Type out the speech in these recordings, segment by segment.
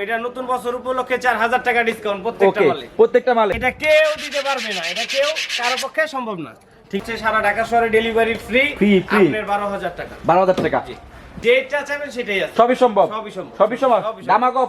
এটা নতুন বছর উপলক্ষে চার হাজার টাকা ডিসকাউন্ট প্রত্যেকটা মালে। প্রত্যেকটা মালে। এটা কেউ দিতে পারবে না এটা কেউ কারও পক্ষে সম্ভব না। ঠিক আছে সারা ঢাকা শহরে ডেলিভারি ফ্রি ফ্রি বারো হাজার টাকা। বারো হাজার টাকা। যেটা চাইবেন সেটাই আছে। সবই সম্ভব। সবই সম্ভব। সবই সম্ভব। দামাকা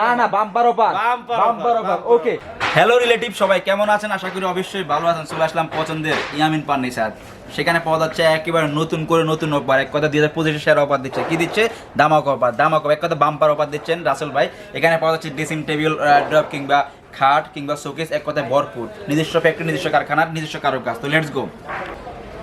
না না। Bumper offer bumper bumper offer, okay hello relative সবাই কেমন আছেন? আশা করি অবশ্যই ভালো আছেন। চলে আসলাম পছন্দের ইয়ামিন ফার্নিচার সেখানে পাওয়া যাচ্ছে একেবারে নতুন করে নতুন অফার এক কথা দুই হাজার পঁচিশে সেরা অফার দিচ্ছে। কি দিচ্ছে? দামাক অফার দামাক এক কথা বাম্পার অফার দিচ্ছেন রাসেল ভাই। এখানে পাওয়া যাচ্ছে ড্রেসিং টেবিল ড্রপ কিংবা খাট কিংবা শোকেস এক কথায় ভরপুর। নিজস্ব ফ্যাক্টরি নিজস্ব কারখানার নিজস্ব কারুকাজ। তো লেটস গো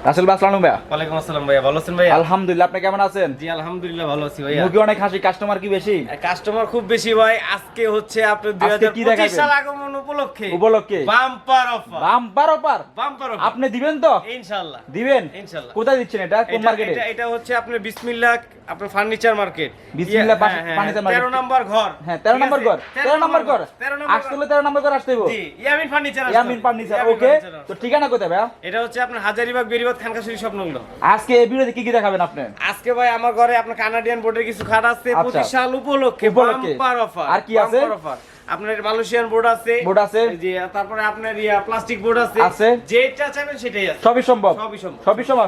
রাসেল ভাই আসসালামু ভাইয়া। ওয়ালাইকুম আসসালাম ভাইয়া ভালো আছেন ভাইয়া? আলহামদুলিল্লাহ আপনি কেমন আছেন? জি আলহামদুলিল্লাহ ভালো আছি ভাইয়া। অনেক হাসি কাস্টমার কি বেশি? কাস্টমার খুব বেশি ভাই আজকে হচ্ছে আপনার দুই আজকে হাজার কি পঁচিশ দেখাবেন? সাল আগমন উপলক্ষে উপলক্ষে? Bumper offer bumper offer bumper offer আপনি দিবেন তো? ইনশাআল্লাহ। দিবেন? ইনশাআল্লাহ। কোথায় দিচ্ছেন এটা? কোন মার্কেটে এটা এটা হচ্ছে আপনার বিসমিল্লাহ আপনার furniture market Bismillah furniture market। 13 নম্বর ঘর। হ্যাঁ তেরো ঠিক নম্বর ঘর। তেরো নম্বর ঘর। 13 নম্বর হলে তেরো নম্বর ঘর আসতে হইব। জি Yamin furniture Yamin furniture okay তো ঠিকানা কোথায় ভাইয়া? এটা হচ্ছে আপনার হাজারিবাগ আজকে এই ভিডিওতে কি কি দেখাবেন আপনি আজকে ভাই আমার ঘরে আপনার কানাডিয়ান বোর্ডের কিছু খাট আছে আচ্ছা। 25 সাল উপলক্ষে উপলক্ষে। আর কি আছে? অফার আপনার মালয়েশিয়ান বোর্ড আছে। বোর্ড আছে? জি তারপরে আপনার ইয়া প্লাস্টিক বোর্ড আছে। আছে? যেটা চাইবেন সেটাই আছে। সবই সম্ভব। সবই সম্ভব। সবই সম্ভব।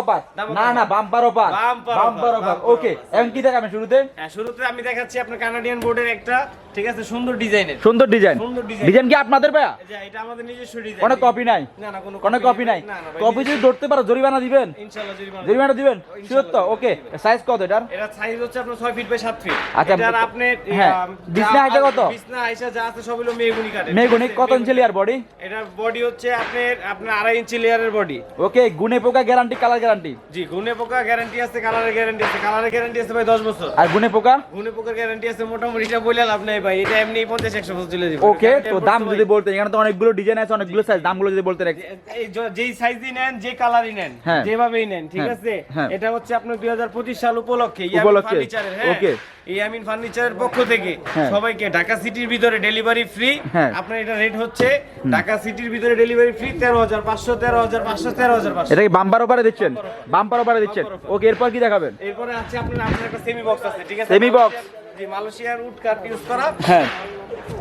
অপার দামাকা না না offer. Bumper offer bumper offer, okay offer. এখন কি দেখাবেন শুরুতে? হ্যাঁ শুরুতে আমি দেখাচ্ছি আপনার কানাডিয়ান বোর্ডের একটা ঠিক আছে সুন্দর ডিজাইনের। সুন্দর ডিজাইন। সুন্দর। ডিজাইন। কি আপনাদের ভাইয়া? এটা আমাদের নিজস্ব ডিজাইন। কোনো কপি নাই? না না কোনো কোনো কপি নাই। কপি যদি ধরতে পারো জরিমানা দিবেন? ইনশাআল্লাহ জরিমানা জরিমানা দিবেন? শিওর তো? ওকে সাইজ কত এটার? এটা সাইজ হচ্ছে আপনার 6 ফিট বাই 7 ফিট আচ্ছা, এটার আপনি হ্যাঁ, বিছনা হাইটটা কত? বিছনা আইসা যা আছে সব হলো মেগুনি কাঠের। মেগুনি কত ইঞ্চি লেয়ার বডি এটার বডি হচ্ছে আপনার আপনার আড়াই ইঞ্চি লেয়ারের বডি ওকে গুনে পোকা গ্যারান্টি কালার গ্যারান্টি জি গুনে পোকা গ্যারান্টি আছে কালারের গ্যারান্টি আছে। কালারের গ্যারান্টি আছে ভাই 10 বছর। আর গুনে পোকা? গুনে পোকার গ্যারান্টি আছে মোটামুটি এটা বলে লাভ নাই ভাই। এটা এমনি 50 100 বছর চলে যাবে। ওকে তো দাম যদি বলতে এখানে তো অনেকগুলো ডিজাইন আছে অনেকগুলো সাইজ দামগুলো যদি বলতে রাখ- এই য- যেই সাইজই নেন যে কালারই নেন হ্যাঁ। যেভাবেই নেন ঠিক হ্যাঁ, আছে? হ্যাঁ। এটা হচ্ছে আপনার 2025 সাল উপলক্ষে ইয়ামিন উপলক্ষে, ফার্নিচারের হ্যাঁ। ওকে। ইয়ামিন ফার্নিচারের পক্ষ থেকে। সবাইকে ঢাকা সিটির ভিতরে ডেলিভারি ফ্রি হ্যাঁ। আপনার এটা রেট হচ্ছে ঢাকা সিটির ভিতরে ডেলিভারি ফ্রি 13500 13500 13500 এটা কি বাম্পার ওপারে দিচ্ছেন? বাম্পার ওপারে। দিচ্ছেন। ওকে এরপর কি দেখাবেন? এরপরে আছে আপনার আপনার একটা সেমি বক্স আছে ঠিক আছে? সেমি বক্স জি মালয়েশিয়ার উড কাট ইউজ করা। হ্যাঁ।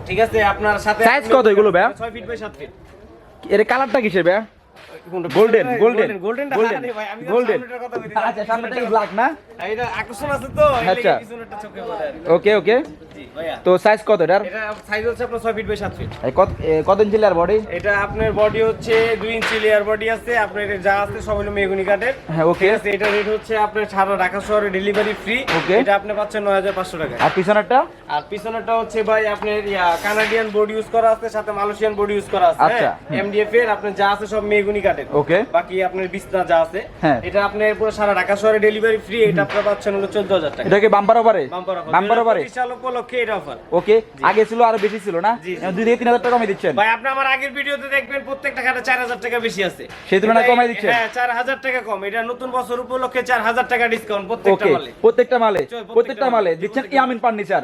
ঠিক আছে আপনার সাথে Size কত এগুলো ভাইয়া? 6 ফিট বাই 7 ফিট এর কালারটা কিসের ভাইয়া? Golden golden golden golden golden আচ্ছা সামনেটা কি ব্ল্যাক না? এটা আকর্ষণ আছে তো আচ্ছা। ওকে ওকে তো সাইজ কত এটার? সাইজ হচ্ছে আপনার 6 ফিট বাই 7 ফিট কত কত ইঞ্চি লেয়ার বডি এটা আপনার বডি হচ্ছে 2 ইঞ্চি লেয়ার বডি আছে আপনার যা আছে সব হলো মেগুনি কাঠের। হ্যাঁ ওকে আছে এটা রেট হচ্ছে আপনার সারা ঢাকা শহরে ডেলিভারি ফ্রি. এটা আপনি পাচ্ছেন 9500 টাকা আর পিছনেরটা? আর পিছনেরটা হচ্ছে ভাই আপনার কানাডিয়ান বোর্ড ইউজ করা আছে সাথে মালয়েশিয়ান বোর্ড ইউজ করা আছে। আচ্ছা, এমডিএফ এর আপনার যা আছে সব মেগুনি কাঠের। ওকে বাকি আপনার বিছনা যা আছে হ্যাঁ। এটা আপনার পুরো সারা ঢাকা শহরে ডেলিভারি ফ্রি এটা আপনার পাচ্ছেন হলো 14000 টাকা। এটা কি বাম্পার অফার বাম্পার ওপারে সাল উপলক্ষে এটা অফার ওকে আগে ছিল আরও বেশি ছিল না। দুই থেকে তিন হাজার টাকা কমে দিচ্ছেন। ভাই আপনি আমার আগের ভিডিওতে দেখবেন প্রত্যেকটা খাটে চার হাজার টাকা বেশি আছে। সেই তুলনায় কমাই দিচ্ছেন? হ্যাঁ চার হাজার টাকা কম। এটা নতুন বছর উপলক্ষে চার হাজার টাকা ডিসকাউন্ট প্রত্যেকটা মালে। প্রত্যেকটা মালে? প্রত্যেকটা মালে। দিচ্ছেন ইয়ামিন ফার্নিচার।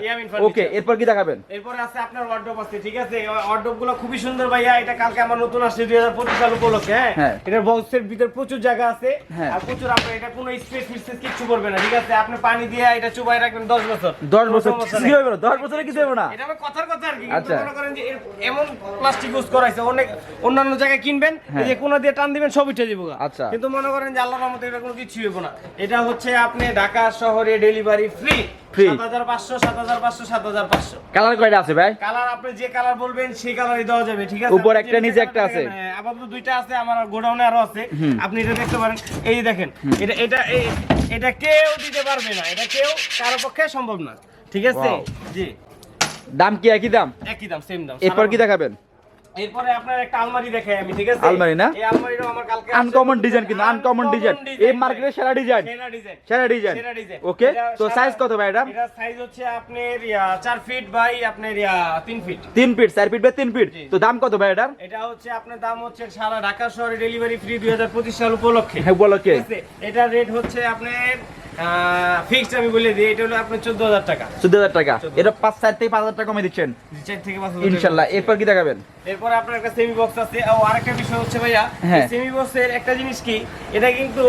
ওকে এরপর কি দেখাবেন? এরপর আছে আপনার ওয়ার্ডরোব আছে ঠিক আছে? ওয়ার্ডরোবগুলো খুবই সুন্দর ভাইয়া। এটা কালকে আমার নতুন আসছে দুই হাজার পঁচিশ সাল উপলক্ষে। হ্যাঁ। হ্যাঁ। এটা বক্সের ভিতরে প্রচুর জায়গা আছে। হ্যাঁ। আর প্রচুর আপনার এটা কোনো স্পেস মিসপেস কিচ্ছু করবে না ঠিক আছে? আপনি পানি দিয়ে এটা চুবাই রাখবেন দশ বছর। দশ কোনো বছর কি হবে না দশ বছরে কিছু হবে না। এটা আমার কথার কথা আর কি কিন্তু আচ্ছা। মনে করেন যে এমন প্লাস্টিক ইউজ করাইছে অনেক অন্যান্য জায়গায় কিনবেন এই যে কোনা দিয়ে টান দিবেন সব উঠে যাব আচ্ছা। কিন্তু মনে করেন যে আল্লাহর রহমতে এটা কোনো কিছু হইব না। এটা হচ্ছে আপনি ঢাকা শহরে ডেলিভারি ফ্রি হাজার পাঁচশো কালার কয়টা আছে ভাই? কালার আপনি যে কালার বলবেন সেই কালারই দেওয়া যাবে ঠিক আছে? উপর একটা, নিচে একটা আছে। হ্যাঁ, আপাতত দুইটা আছে আমার গোডাউনে আরও আছে। আপনি এটা দেখতে পারেন। এই দেখেন এটা এটা এটা কেউ দিতে পারবে না। এটা কেউ কারও পক্ষে সম্ভব না। ঠিক আছে. জি। দাম কি একই দাম? একই দাম সেম দাম। এরপর কি দেখাবেন? এরপরে আপনার একটা আলমারি দেখাই আমি ঠিক আছে? আলমারি না? এই আলমারিটাও আমার কালকে আনকমন ডিজাইন কিন্তু আনকমন ডিজাইন এই মার্কেটের সেরা ডিজাইন সেরা ডিজাইন সেরা ডিজাইন সেরা ডিজাইন ওকে তো সাইজ কত ভাই এটা? এটা সাইজ হচ্ছে আপনার 4 ফিট বাই আপনার ইয়া 3 ফিট তিন ফিট চার ফিট বা তিন ফিট তো দাম কত ভাই এটা হচ্ছে আপনার দাম হচ্ছে সারা ঢাকা শহরে ডেলিভারি ফ্রি 2025 সাল উপলক্ষে। হ্যাঁ কে এটার রেট হচ্ছে আপনার ফিক্সড আমি বলে দিই এটা হলো আপনার চোদ্দ হাজার টাকা। চোদ্দ হাজার টাকা। এটা পাঁচ চার থেকে পাঁচ হাজার টাকা কমে দিচ্ছেন। চার থেকে পাঁচ হাজার টাকা। ইনশাল্লাহ এরপর কি দেখাবেন? এরপর আপনার একটা সেমি বক্স আছে। ও আরেকটা বিষয় হচ্ছে ভাইয়া হ্যাঁ। সেমি বক্সের একটা জিনিস কি এটা কিন্তু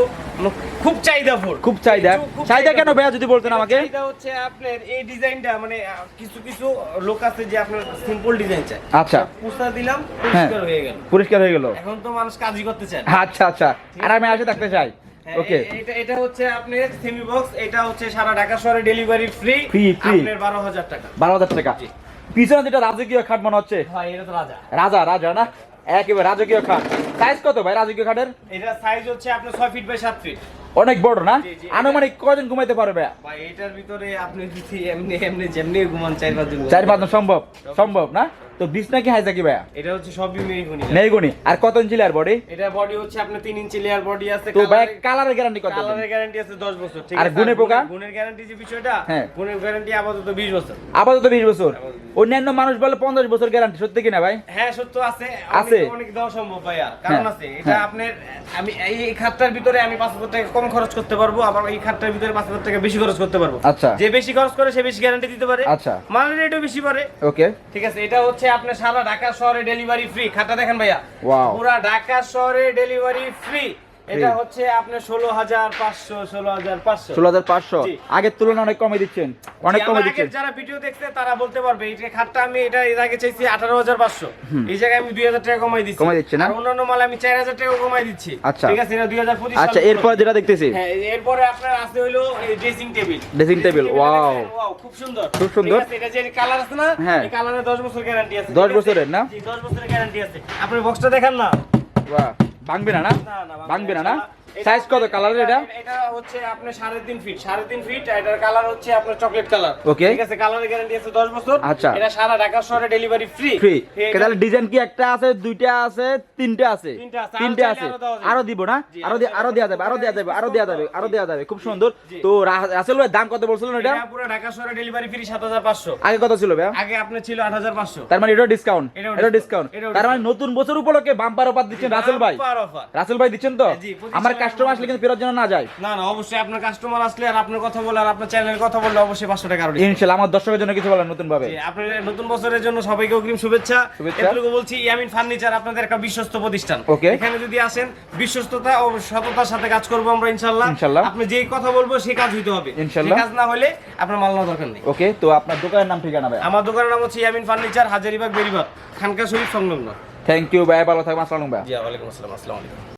খুব চাহিদা ফুল খুব চাহিদা। চাহিদা কেন ভাইয়া যদি বলতেন আমাকে? চাহিদা হচ্ছে আপনার এই ডিজাইনটা মানে কিছু কিছু লোক আছে যে আপনার সিম্পল ডিজাইন চায়। আচ্ছা। পুষা দিলাম হ্যাঁ। পরিষ্কার হয়ে গেল। পরিষ্কার হয়ে গেল। এখন তো মানুষ কাজই করতে চায় আচ্ছা আচ্ছা। আর আমি আসে থাকতে চাই। হ্যাঁ, ওকে এটা এটা হচ্ছে আপনার সেমি বক্স এটা হচ্ছে সারা ঢাকা শহরে ডেলিভারি ফ্রি free। আপনার বারো হাজার টাকা। বারো হাজার টাকা। পিছনে যেটা রাজকীয় খাট মনে হচ্ছে? হয় এটা তো রাজা। রাজা রাজা না? একেবারে রাজকীয় খাট। সাইজ কত ভাই রাজকীয় খাটের? এটা সাইজ হচ্ছে আপনার ছয় ফিট বাই সাত ফিট অনেক বড় না। আনুমানিক কয়জন ঘুমাইতে পারবে ভাই এটার ভিতরে আপনি যদি এমনি এমনি যেমনি ঘুমান চার পাঁচ দিন চার পাঁচ জন সম্ভব সম্ভব না? তো বিছনা কি হাইজা কি ভাইয়া? এটা হচ্ছে সবই মেহগুনি নেই গুনি আর কত ইঞ্চি লেয়ার বডি এটা বডি হচ্ছে আপনার তিন ইঞ্চি লেয়ার বডি আছে তো ভাই কালারের গ্যারান্টি কত কালারের গ্যারান্টি আছে 10 বছর ঠিক আর আছে? গুণের পোকা? গুণের গ্যারান্টি যে বিষয়টা হ্যাঁ। গুণের গ্যারান্টি আপাতত 20 বছর। আপাতত বিশ বছর। অন্যান্য মানুষ বলে পঞ্চাশ বছর গ্যারান্টি সত্যি কিনা ভাই? হ্যাঁ সত্য আছে। আছে? অনেক- দেওয়া সম্ভব ভাইয়া কারণ হ্যাঁ, আছে এটা হ্যাঁ। আপনার আমি এই খাতটার ভিতরে আমি পাঁচ হাজার টাকা কম খরচ করতে পারব আবার এই খাতটার ভিতরে পাঁচ হাজার টাকা বেশি খরচ করতে পারব। আচ্ছা। যে বেশি খরচ করে সে বেশি গ্যারান্টি দিতে পারে। আচ্ছা। মালের রেটও বেশি পারে ওকে ঠিক আছে এটা হচ্ছে আপনার সারা ঢাকা শহরে ডেলিভারি ফ্রি খাতা দেখেন ভাইয়া. পুরা ঢাকা শহরে ডেলিভারি ফ্রি এটা হচ্ছে আপনার ষোলো হাজার পাঁচশো ষোলো হাজার পাঁচশো। ষোলো হাজার পাঁচশো আগের তুলনায় অনেক কমে দিচ্ছেন। অনেক কমে দিচ্ছেন। যারা ভিডিও দেখছে তারা বলতে পারবে এই যে খাটটা আমি এটা এর আগে চাইছি আঠারো হাজার পাঁচশো। এই জায়গায় আমি দুই হাজার টাকা কমাই দিচ্ছি। কমাই দিচ্ছে না? আর অন্যান্য মাল আমি চার হাজার টাকা কমাই দিচ্ছি। আচ্ছা। ঠিক আছে এটা দুই হাজার পঁচিশ আচ্ছা এরপর যেটা দেখতেছি। হ্যাঁ এরপরে আপনার আছে হইল এই dressing table Dressing table, wow. খুব সুন্দর। খুব সুন্দর। এটা যে কালার আছে না হ্যাঁ। এই কালারে 10 বছর গ্যারান্টি আছে। 10 বছরের না? জি 10 বছরের গ্যারান্টি আছে। আপনি বক্সটা দেখেন না। বাহ, ভাঙবে না না? ভাঙবে না না সাইজ কত কালারের এটা? এটা হচ্ছে আপনার সাড়ে তিন ফিট সাড়ে তিন ফিট এটার কালার হচ্ছে আপনার চকলেট কালার Okay. ঠিক আছে কালারের গ্যারান্টি আছে দশ বছর। আচ্ছা। এটা সারা ঢাকা শহরে ডেলিভারি ফ্রি ফ্রি তাহলে ডিজাইন কি একটা আছে দুইটা আছে তিনটা আছে? তিনটা আছে, আরও দিব না? আরও আরও যাবে আরও যাবে আরও যাবে আরও যাবে। খুব সুন্দর। তো রাসেল ভাই দাম কত বলছিলেন এটা? পুরো ঢাকা শহরে ডেলিভারি ফ্রি সাত হাজার পাঁচশো। আগে কত ছিল ভাই আগে আপনার ছিল আট হাজার পাঁচশো। তার মানে এটা ডিসকাউন্ট এটা ডিসকাউন্ট তার মানে নতুন বছর উপলক্ষে বাম্পার অফার দিচ্ছেন রাসেল ভাই। অফার রাসেল ভাই দিচ্ছেন তো? আমার কাস্টমার আসলে কিন্তু ফেরত যেন না যায়। না না অবশ্যই আপনার কাস্টমার আসলে আর আপনার কথা বলে আর আপনার চ্যানেলের কথা বললে অবশ্যই পাঁচশো টাকা আরও। ইনশাল্লাহ আমার দর্শকের জন্য কিছু বলেন নতুন ভাবে আপনার নতুন বছরের জন্য সবাইকে অগ্রিম শুভেচ্ছা। এতটুকু বলছি ইয়ামিন ফার্নিচার আপনাদের একটা বিশ্বস্ত প্রতিষ্ঠান. এখানে যদি আসেন বিশ্বস্ততা ও সততার সাথে কাজ করব আমরা ইনশাল্লাহ। আপনি যেই কথা বলব সেই কাজ হইতে হবে। ইনশাল্লাহ। কাজ না হলে আপনার মাল নেওয়ার দরকার নেই। ওকে তো আপনার দোকানের নাম ঠিকানা ভাই? আমার দোকানের নাম হচ্ছে ইয়ামিন ফার্নিচার হাজারিবাগ বেরিবাগ খানকা শরীফ সংলগ্ন। থ্যাংক ইউ ভাই ভালো থাকবেন আসসালাম ভাই। ওয়ালাইকুম আসসালাম আসসালামু আলাইকুম।